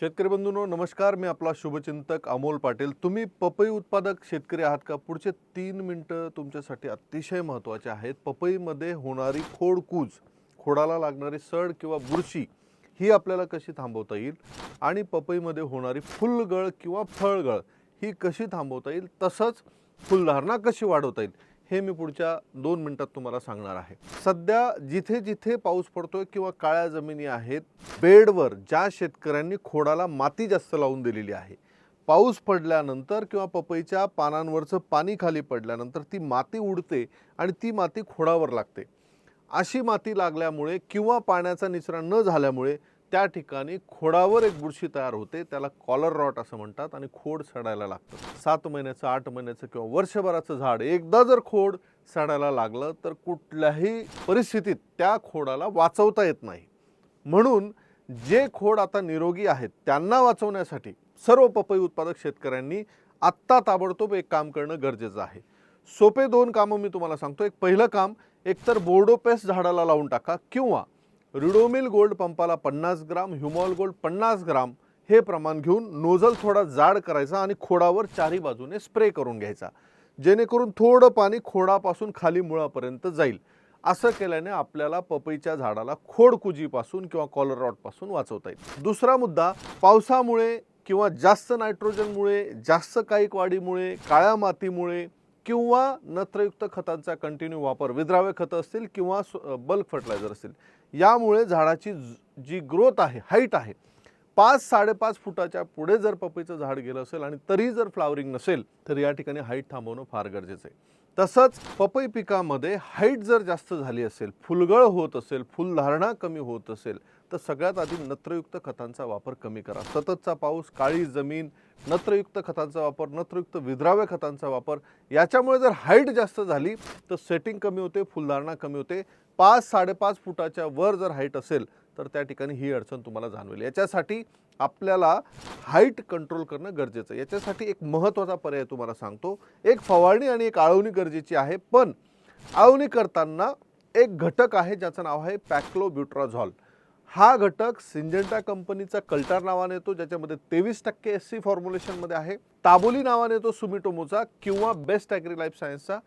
शेतकरी बंधूंनो नमस्कार. मी आपला शुभचिंतक अमोल पाटील. तुम्ही पपई उत्पादक शेतकरी आहात का? पुढचे तीन मिनटं तुमच्यासाठी अतिशय महत्त्वाचे आहेत. पपईमध्ये होणारी खोडकूज खोडाला लागणारी सड किंवा बुरशी ही आपल्याला कशी थांबवता येईल? आणि पपईमध्ये होणारी फुलगळ किंवा फळगळ ही कशी थांबवता येईल? तसंच फुलधारणा कशी वाढवता येईल? हे मी पुढच्या दोन मिनिटात तुम्हाला सांगणार आहे. सध्या जिथे जिथे पाऊस पडतोय किंवा काळ्या जमिनी आहेत बेडवर ज्या शेतकऱ्यांनी खोडाला माती जास्त लावून दिलेली आहे पाऊस पडल्यानंतर किंवा पपईच्या पानांवरचं पाणी खाली पडल्यानंतर ती माती उडते आणि ती माती खोडावर लागते. अशी माती लागल्यामुळे किंवा पाण्याचा निचरा न झाल्यामुळे त्या ठिकाणी खोडावर एक बुरशी तयार होते त्याला कॉलर रॉट असं म्हणतात आणि खोड सडायला लागतं. सात महिन्याचं आठ महिन्याचं किंवा वर्षभराचं झाड एकदा जर खोड सडायला लागलं तर कुठल्याही परिस्थितीत त्या खोडाला वाचवता येत नाही. म्हणून जे खोड आता निरोगी आहेत त्यांना वाचवण्यासाठी सर्व पपई उत्पादक शेतकऱ्यांनी आत्ता ताबडतोब एक काम करणं गरजेचं आहे. सोपे दोन कामं मी तुम्हाला सांगतो. एक पहिलं काम एकतर बोर्डोपेस झाडाला लावून टाका किंवा रिडोमिल गोल्ड पंपाला पन्नास ग्राम ह्युमॉल गोल्ड पन्नास ग्राम हे प्रमाण घेऊन नोझल थोडा जाड करायचा आणि खोडावर चारी बाजूने स्प्रे करून घ्यायचा. जेणेकरून थोडं पाणी खोडापासून खाली मुळापर्यंत जाईल. असं केल्याने आपल्याला पपईच्या झाडाला खोडकुजीपासून किंवा कॉलर रॉटपासून वाचवता येईल. दुसरा मुद्दा पावसामुळे किंवा जास्त नायट्रोजनमुळे जास्त काईक वाढीमुळे काळ्या मातीमुळे किंवा नत्रयुक्त खतांचा कंटिन्यू वापर विद्राव्य खतं असतील किंवा बल्क फर्टिलायझर असतील यामुळे झाडाची जी ग्रोथ आहे हाईट आहे पाच साडेपाच फुटाच्या पुढे जर पपईचं झाड गेलं असेल आणि तरी जर फ्लावरिंग नसेल तर या ठिकाणी हाईट थांबवणं फार गरजेचं आहे. तसंच पपई पिकामध्ये हाईट जर जास्त झाली असेल फुलगळ होत असेल फुलधारणा कमी होत असेल तर सगळ्यात आधी नत्रयुक्त खतांचा वापर कमी करा. सततचा पाऊस काळी जमीन नत्रयुक्त खतांचा वापर नत्रयुक्त विद्राव्य खतांचा वापर याच्यामुळे जर हाईट जास्त झाली तर सेटिंग कमी होते फुलधारणा कमी होते. पाच साडेपाच फुटाच्या वर जर हाईट असेल तर त्या ठिकाणी ही अडचण तुम्हाला जाणवेल. याच्यासाठी आपल्याला हाईट कंट्रोल करणं गरजेचं आहे. याच्यासाठी एक महत्त्वाचा पर्याय तुम्हाला सांगतो. एक फवारणी आणि एक आळवणी गरजेची आहे पण आळवणी करताना एक घटक आहे ज्याचं नाव आहे पॅक्लोब्युट्राझॉल. हा घटक सिंजेंटा कंपनीचा कल्टार नावाने येतो ज्याच्यामध्ये तेवीस टक्के एस सी फॉर्म्युलेशनमध्ये आहे. ताबोली नावाने येतो सुमिटोमोचा किंवा बेस्ट ॲग्री लाईफ सायन्सचा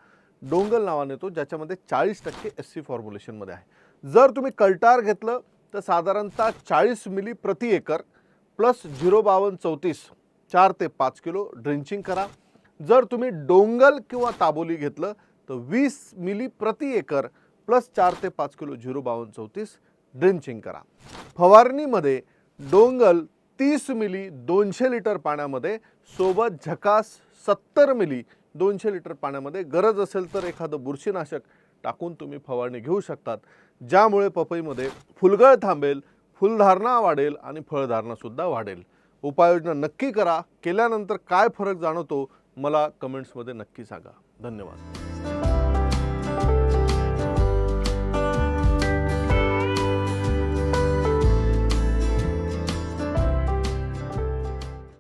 डोंगल नावाने येतो ज्याच्यामध्ये चाळीस टक्के एस सी फॉर्म्युलेशनमध्ये आहे. जर तुम्ही कल्टार घेतलं तर साधारणतः चाळीस मिली प्रति एकर प्लस झिरो बावन्न चौतीस चार ते पाच किलो ड्रिंचिंग करा. जर तुम्ही डोंगल किंवा ताबोली घेतलं तर वीस मिली प्रति एकर प्लस चार ते पाच किलो झिरो बावन्न चौतीस ड्रिंचिंग करा. फवारणीमध्ये डोंगल तीस मिली दोनशे लिटर पाण्यामध्ये सोबत झकास सत्तर मिली दोनशे लिटर पाण्यामध्ये गरज असेल तर एखादं बुरशीनाशक टाकून तुम्ही फवारणी घेऊ शकतात. ज्यामुळे पपईमध्ये फुलगळ थांबेल फुलधारणा वाढेल आणि फळधारणासुद्धा वाढेल. उपाययोजना नक्की करा. केल्यानंतर काय फरक जाणवतो मला कमेंट्समध्ये नक्की सांगा. धन्यवाद.